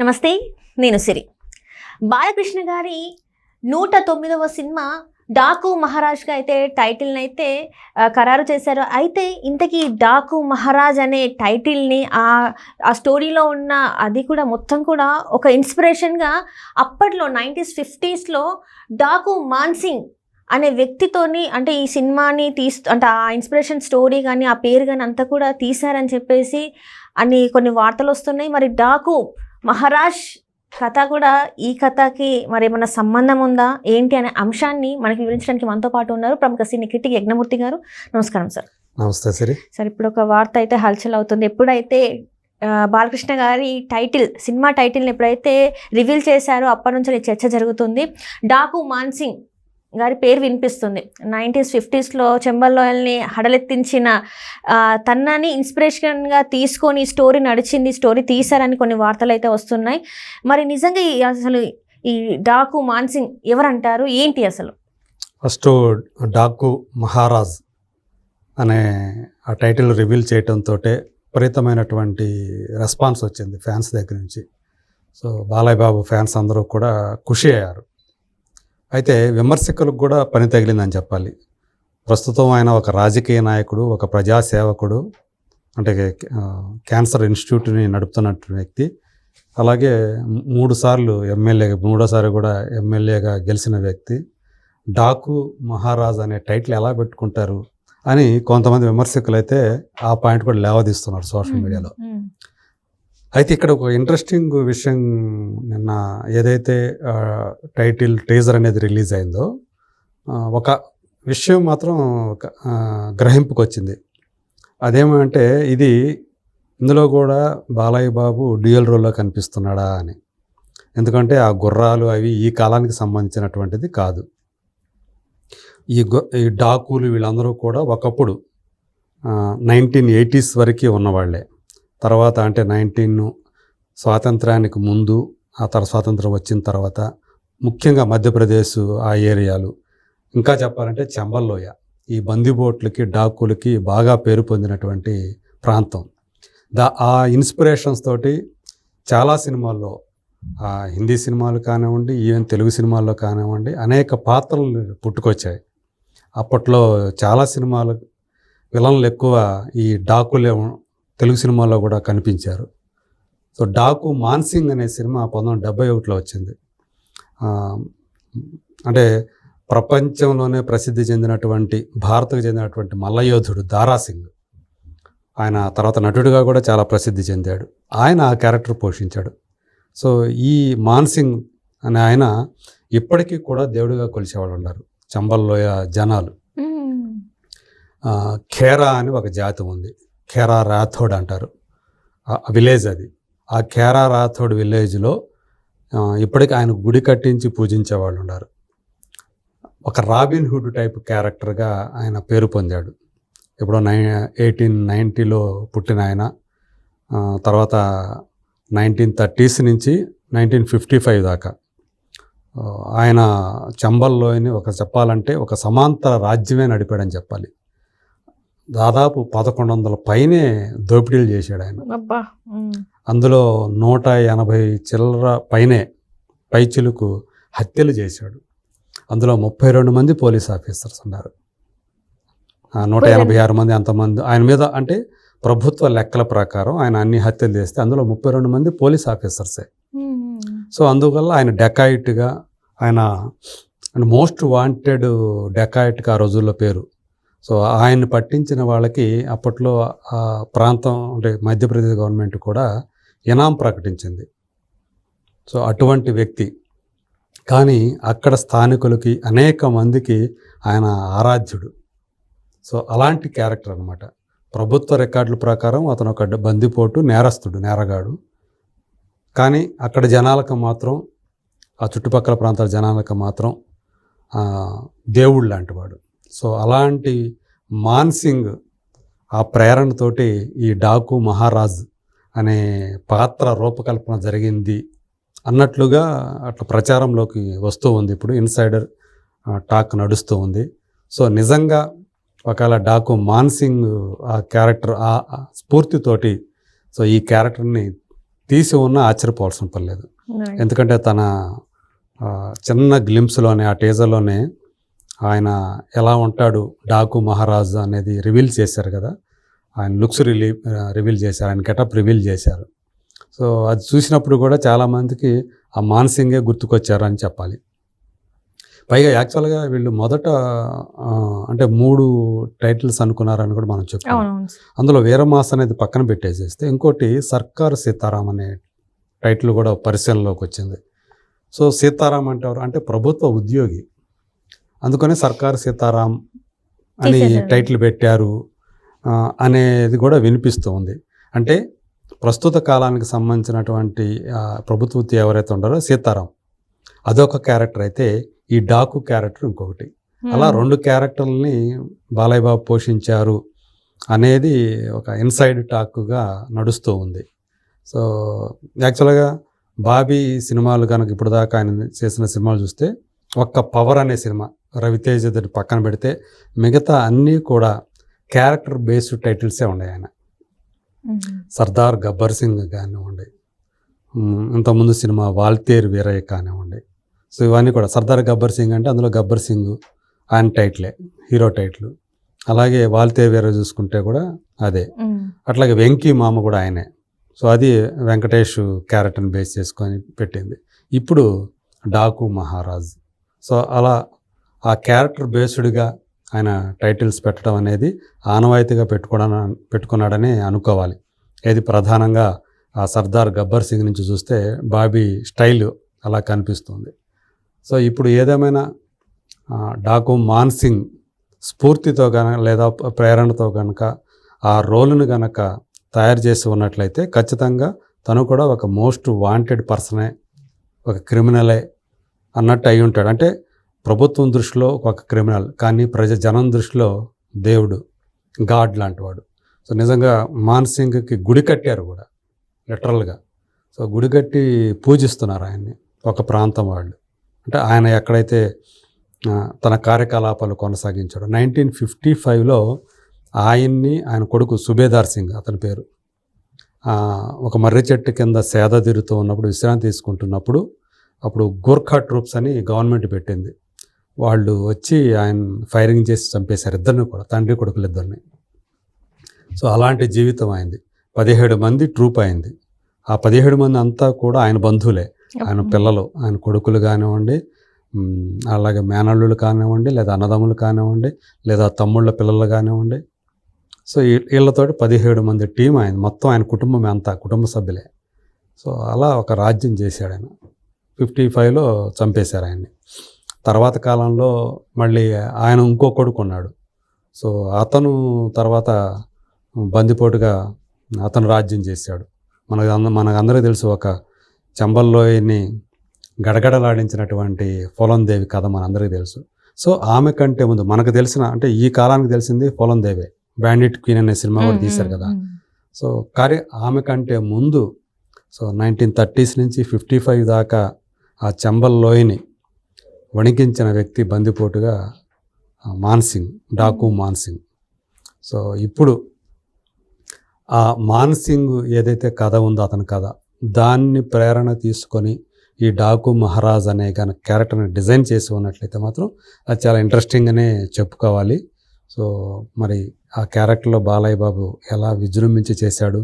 నమస్తే నేను సిరి. బాలకృష్ణ గారి నూట తొమ్మిదవ సినిమా డాకు మహారాజ్గా అయితే టైటిల్ని అయితే ఖరారు చేశారు. అయితే ఇంతకీ డాకు మహారాజ్ అనే టైటిల్ని ఆ ఆ స్టోరీలో ఉన్న అది కూడా మొత్తం కూడా ఒక ఇన్స్పిరేషన్గా అప్పట్లో నైంటీస్ ఫిఫ్టీస్లో డాకు మాన్సింగ్ అనే వ్యక్తితోని అంటే ఈ సినిమాని తీస్ అంటే ఆ ఇన్స్పిరేషన్ స్టోరీ కానీ ఆ పేరు కానీ అంతా కూడా తీశారని చెప్పేసి అని కొన్ని వార్తలు వస్తున్నాయి. మరి డాకు మహారాజ్ కథ కూడా ఈ కథకి మరి ఏమైనా సంబంధం ఉందా? ఏంటి అనే అంశాన్ని మనకి వివరించడానికి మనతో పాటు ఉన్నారు ప్రముఖ సినీ క్రిటిక్ యజ్ఞమూర్తి గారు. నమస్కారం సార్. నమస్తే సిరి. సార్ ఇప్పుడు ఒక వార్త అయితే హల్చల్ అవుతుంది. ఎప్పుడైతే బాలకృష్ణ గారి టైటిల్ సినిమా టైటిల్ని ఎప్పుడైతే రివీల్ చేశారో అప్పటి నుంచి చర్చ జరుగుతుంది. డాకు మాన్సింగ్ గారి పేరు వినిపిస్తుంది. నైంటీస్ ఫిఫ్టీస్లో చెంబల్లోయల్ని హడలెత్తించిన ఆ, తన్నని ఇన్స్పిరేషన్గా తీసుకొని స్టోరీ నడిచింది స్టోరీ తీశారని కొన్ని వార్తలు అయితే వస్తున్నాయి. మరి నిజంగా ఈ అసలు ఈ డాకు మాన్సింగ్ ఎవరంటారు? ఏంటి అసలు? ఫస్ట్ డాకు మహారాజ్ అనే ఆ టైటిల్ రివీల్ చేయడంతో విపరీతమైనటువంటి రెస్పాన్స్ వచ్చింది ఫ్యాన్స్ దగ్గర నుంచి. సో బాలయ్య బాబు ఫ్యాన్స్ అందరూ కూడా ఖుషి అయ్యారు. అయితే విమర్శకులకు కూడా పని తగిలిందని చెప్పాలి. ప్రస్తుతం ఆయన ఒక రాజకీయ నాయకుడు ఒక ప్రజాసేవకుడు అంటే క్యాన్సర్ ఇన్స్టిట్యూట్ని నడుపుతున్నటువంటి వ్యక్తి. అలాగే మూడు సార్లు ఎమ్మెల్యే మూడోసారి కూడా ఎమ్మెల్యేగా గెలిచిన వ్యక్తి. డాకు మహారాజ్ అనే టైటిల్ ఎలా పెట్టుకుంటారు అని కొంతమంది విమర్శకులు అయితే ఆ పాయింట్ కూడా లేవదీస్తున్నారు సోషల్ మీడియాలో. అయితే ఇక్కడ ఒక ఇంట్రెస్టింగ్ విషయం నిన్న ఏదైతే టైటిల్ టీజర్ అనేది రిలీజ్ అయిందో ఒక విషయం మాత్రం ఒక, వచ్చింది అదేమంటే ఇది ఇందులో కూడా బాలయ్య బాబు డ్యూయల్ రోల్లో కనిపిస్తున్నాడా అని. ఎందుకంటే ఆ గుర్రాలు అవి ఈ కాలానికి సంబంధించినటువంటిది కాదు. ఈ ఈ డాకులు వీళ్ళందరూ కూడా ఒకప్పుడు నైన్టీన్ ఎయిటీస్ వరకు ఉన్నవాళ్ళే. తర్వాత అంటే నైన్టీన్ స్వాతంత్రానికి ముందు ఆ తర్వాత స్వాతంత్రం వచ్చిన తర్వాత ముఖ్యంగా మధ్యప్రదేశ్ ఆ ఏరియాలు. ఇంకా చెప్పాలంటే చెంబల్లోయ. ఈ బందిబోట్లకి డాకులకి బాగా పేరు పొందినటువంటి ప్రాంతం. దా ఆ ఇన్స్పిరేషన్స్ తోటి చాలా సినిమాల్లో హిందీ సినిమాలు కానివ్వండి ఈవెన్ తెలుగు సినిమాల్లో కానివ్వండి అనేక పాత్రలు పుట్టుకొచ్చాయి. అప్పట్లో చాలా సినిమాలు విలన్లు ఎక్కువ ఈ డాకులే తెలుగు సినిమాల్లో కూడా కనిపించారు. సో డాకు మాన్సింగ్ అనే సినిమా పంతొమ్మిది డెబ్బై ఒకటిలో వచ్చింది. అంటే ప్రపంచంలోనే ప్రసిద్ధి చెందినటువంటి భారత్కు చెందినటువంటి మల్లయోధుడు దారాసింగ్ ఆయన తర్వాత నటుడిగా కూడా చాలా ప్రసిద్ధి చెందాడు. ఆయన ఆ క్యారెక్టర్ పోషించాడు. సో ఈ మాన్సింగ్ అనే ఆయన ఇప్పటికీ కూడా దేవుడిగా కొలిచేవాళ్ళు ఉన్నారు. చంబల్లోయ జనాలు. ఖేరా అని ఒక జాతి ఉంది. ఖేరా రాథోడ్ అంటారు. విలేజ్ అది. ఆ ఖేరా రాథోడ్ విలేజ్లో ఇప్పటికి ఇప్పటికీ ఆయన గుడి కట్టించి పూజించే వాళ్ళు ఉన్నారు. ఒక రాబిన్ హుడ్ టైప్ క్యారెక్టర్గా ఆయన పేరు పొందాడు. ఇప్పుడు నై ఎయిటీన్ నైంటీలో పుట్టిన ఆయన. తర్వాత నైన్టీన్ థర్టీస్ నుంచి నైన్టీన్ ఫిఫ్టీ ఫైవ్ దాకా. ఆయన చంబల్లోని ఒక చెప్పాలంటే ఒక సమాంతర రాజ్యమే నడిపాడని చెప్పాలి. దాదాపు పదకొండు వందల పైనే దోపిడీలు చేశాడు ఆయన. అందులో నూట ఎనభై చిల్లర పైనే పైచిలుకు హత్యలు చేశాడు అందులో ముప్పై రెండు మంది పోలీస్ ఆఫీసర్స్ ఉన్నారు నూట ఎనభై ఆరు మంది అంతమంది ఆయన మీద అంటే ప్రభుత్వ లెక్కల ప్రకారం ఆయన అన్ని హత్యలు చేస్తే అందులో ముప్పై రెండు మంది పోలీస్ ఆఫీసర్సే. సో అందువల్ల ఆయన డెకాయిట్గా ఆయన మోస్ట్ వాంటెడ్ డెకాయిట్గా ఆ రోజుల్లో పేరు సో ఆయన్ని పట్టించిన వాళ్ళకి అప్పట్లో ఆ ప్రాంతం అంటే మధ్యప్రదేశ్ గవర్నమెంట్ కూడా ఇనాం ప్రకటించింది. సో అటువంటి వ్యక్తి. కానీ అక్కడ స్థానికులకి అనేక మందికి ఆయన ఆరాధ్యుడు. సో అలాంటి క్యారెక్టర్ అనమాట ప్రభుత్వ రికార్డుల ప్రకారం అతను ఒక బందిపోటు నేరస్తుడు నేరగాడు. కానీ అక్కడ జనాలకు మాత్రం ఆ చుట్టుపక్కల ప్రాంతాల జనాలకు మాత్రం దేవుడు లాంటివాడు. సో అలాంటి మాన్సింగ్ ఆ ప్రేరణతోటి ఈ డాకు మహారాజ్ అనే పాత్ర రూపకల్పన జరిగింది అన్నట్లుగా అట్లా ప్రచారంలోకి వస్తూ ఉంది. ఇప్పుడు ఇన్సైడర్ టాక్ నడుస్తూ ఉంది. సో నిజంగా ఒకవేళ డాకు మాన్సింగ్ ఆ క్యారెక్టర్ ఆ స్ఫూర్తితోటి సో ఈ క్యారెక్టర్ని తీసి ఉన్నా ఆశ్చర్యపోవాల్సిన పని లేదు. ఎందుకంటే తన చిన్న గ్లిమ్స్లోనే ఆ టీజర్లోనే ఆయన ఎలా ఉంటాడు డాకు మహారాజ్ అనేది రివీల్ చేశారు కదా. ఆయన లుక్స్ రిలీ రివీల్ చేశారు ఆయన గెటప్ రివీల్ చేశారు. సో అది చూసినప్పుడు కూడా చాలామందికి ఆ మానసింగే గుర్తుకొచ్చారు అని చెప్పాలి. పైగా యాక్చువల్గా వీళ్ళు మొదట అంటే మూడు టైటిల్స్ అనుకున్నారని కూడా మనం చెప్తాం అవునవును అందులో వీరమాస అనేది పక్కన పెట్టేసేస్తే ఇంకోటి సర్కార్ సీతారాం అనే టైటిల్ కూడా పరిశీలనలోకి వచ్చింది. సో సీతారాం అంటే ఎవరు అంటే ప్రభుత్వ ఉద్యోగి. అందుకనే సర్కార్ సీతారాం అని. టైటిల్ పెట్టారు. అనేది కూడా వినిపిస్తూ ఉంది అంటే ప్రస్తుత కాలానికి సంబంధించినటువంటి ప్రభుత్వ ఎవరైతే ఉంటారో సీతారాం. అదొక క్యారెక్టర్ అయితే ఈ డాకు క్యారెక్టర్ ఇంకొకటి. అలా రెండు క్యారెక్టర్లని బాలయ్య బాబు పోషించారు అనేది ఒక ఇన్సైడ్ టాక్గా నడుస్తూ ఉంది. సో యాక్చువల్గా బాబీ సినిమాలు కనుక ఇప్పుడు దాకా ఆయన చేసిన సినిమాలు చూస్తే ఒక్క పవర్ అనే సినిమా రవితేజ దాన్ని పక్కన పెడితే మిగతా అన్నీ కూడా క్యారెక్టర్ బేస్డ్ టైటిల్సే ఉన్నాయి ఆయన. సర్దార్ గబ్బర్ సింగ్ కానివ్వండి ఇంతకుముందు సినిమా వాల్తేరు వీరయ్య కానివ్వండి. సో ఇవన్నీ కూడా సర్దార్ గబ్బర్ సింగ్ అంటే అందులో గబ్బర్ సింగ్ ఆయన టైటిలే హీరో టైటిల్. అలాగే వాల్తేరు వీరయ్య చూసుకుంటే కూడా అదే. అట్లాగే వెంకీ మామ కూడా ఆయనే. సో అది వెంకటేష్ క్యారెక్టర్ని బేస్ చేసుకొని పెట్టింది. ఇప్పుడు డాకు మహారాజ్. సో అలా ఆ క్యారెక్టర్ బేస్డ్గా ఆయన టైటిల్స్ పెట్టడం అనేది ఆనవాయితీగా పెట్టుకోవడం పెట్టుకున్నాడని అనుకోవాలి. ఏది ప్రధానంగా ఆ సర్దార్ గబ్బర్ సింగ్ నుంచి చూస్తే బాబీ స్టైల్ అలా కనిపిస్తుంది. సో ఇప్పుడు ఏదేమైనా డాకు మాన్ సింగ్ స్ఫూర్తితో కనుక లేదా ప్రేరణతో కనుక ఆ రోలును కనుక తయారు చేసి ఉన్నట్లయితే ఖచ్చితంగా తను కూడా ఒక మోస్ట్ వాంటెడ్ పర్సనే ఒక క్రిమినలే అన్నట్టు అయి ఉంటాడు. అంటే ప్రభుత్వం దృష్టిలో ఒక క్రిమినల్ కానీ ప్రజ జనం దృష్టిలో దేవుడు గాడ్ లాంటి వాడు. సో నిజంగా మాన్సింగ్కి గుడి కట్టారు కూడా లిటరల్గా. సో గుడి కట్టి పూజిస్తున్నారు ఆయన్ని ఒక ప్రాంతం వాళ్ళు. అంటే ఆయన ఎక్కడైతే తన కార్యకలాపాలు కొనసాగించాడు నైన్టీన్ ఫిఫ్టీ ఫైవ్లో ఆయన్ని ఆయన కొడుకు సుబేదార్ సింగ్ అతని పేరు ఒక మర్రి చెట్టు కింద సేద తీరుతూ ఉన్నప్పుడు విశ్రాంతి తీసుకుంటున్నప్పుడు అప్పుడు గోర్ఖా ట్రూప్స్ అని గవర్నమెంట్ పెట్టింది. వాళ్ళు వచ్చి ఆయన ఫైరింగ్ చేసి చంపేశారు ఇద్దరిని కూడా తండ్రి కొడుకులు ఇద్దరిని. సో అలాంటి జీవితం అయింది. పదిహేడు మంది ట్రూప్ అయింది. ఆ పదిహేడు మంది అంతా కూడా ఆయన బంధువులే. ఆయన పిల్లలు ఆయన కొడుకులు కానివ్వండి అలాగే మేనల్లులు కానివ్వండి లేదా అన్నదమ్ములు కానివ్వండి లేదా తమ్ముళ్ళ పిల్లలు కానివ్వండి. సో వీళ్ళతోటి పదిహేడు మంది టీం ఆయన మొత్తం ఆయన కుటుంబం అంతా కుటుంబ సభ్యులే. సో అలా ఒక రాజ్యం చేశాడు ఆయన. ఫిఫ్టీ ఫైవ్లో చంపేశారు ఆయన్ని. తర్వాత కాలంలో మళ్ళీ ఆయన ఇంకో కొడుకు ఉన్నాడు. సో అతను తర్వాత బందిపోటుగా అతను రాజ్యం చేశాడు. మనకు అంద మనకందరికీ తెలుసు ఒక చంబల్లోయని గడగడలాడించినటువంటి దేవి కథ మనందరికీ తెలుసు. సో ఆమె కంటే ముందు మనకు తెలిసిన అంటే ఈ కాలానికి తెలిసింది దేవే బ్యాండిట్ క్వీన్ అనే సినిమా కూడా తీశారు కదా. సో కానీ ఆమె కంటే ముందు సో నైన్టీన్ థర్టీస్ నుంచి ఫిఫ్టీ ఫైవ్ దాకా ఆ చంబల్ లోయని వణికించిన వ్యక్తి బందిపోటుగా మాన్సింగ్ డాకు మాన్సింగ్. సో ఇప్పుడు ఆ మాన్సింగ్ ఏదైతే కథ ఉందో అతని కథ దాన్ని ప్రేరణ తీసుకొని ఈ డాకు మహారాజ్ అనే కనుక క్యారెక్టర్ని డిజైన్ చేసి ఉన్నట్లయితే మాత్రం అది చాలా ఇంట్రెస్టింగ్గానే చెప్పుకోవాలి. సో మరి ఆ క్యారెక్టర్లో బాలయ్య బాబు ఎలా విజృంభించి చేశాడు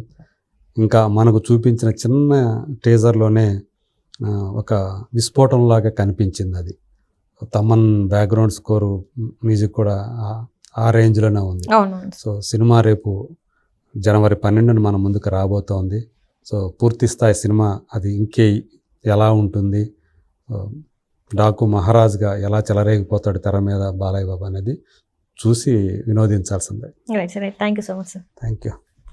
ఇంకా మనకు చూపించిన చిన్న టీజర్లోనే ఒక విస్ఫోటంలాగా కనిపించింది అది. తమన్ బ్యాక్గ్రౌండ్ స్కోరు మ్యూజిక్ కూడా ఆ- రేంజ్లోనే ఉంది. సో సినిమా రేపు జనవరి పన్నెండున మన ముందుకు రాబోతోంది. సో పూర్తి స్థాయి సినిమా అది ఇంకే ఎలా ఉంటుంది? డాకు మహారాజ్గా ఎలా చెలరేగిపోతాడు తెర మీద బాలయ్య బాబు అనేది చూసి వినోదించాల్సిందే. Thank you so much sir thank you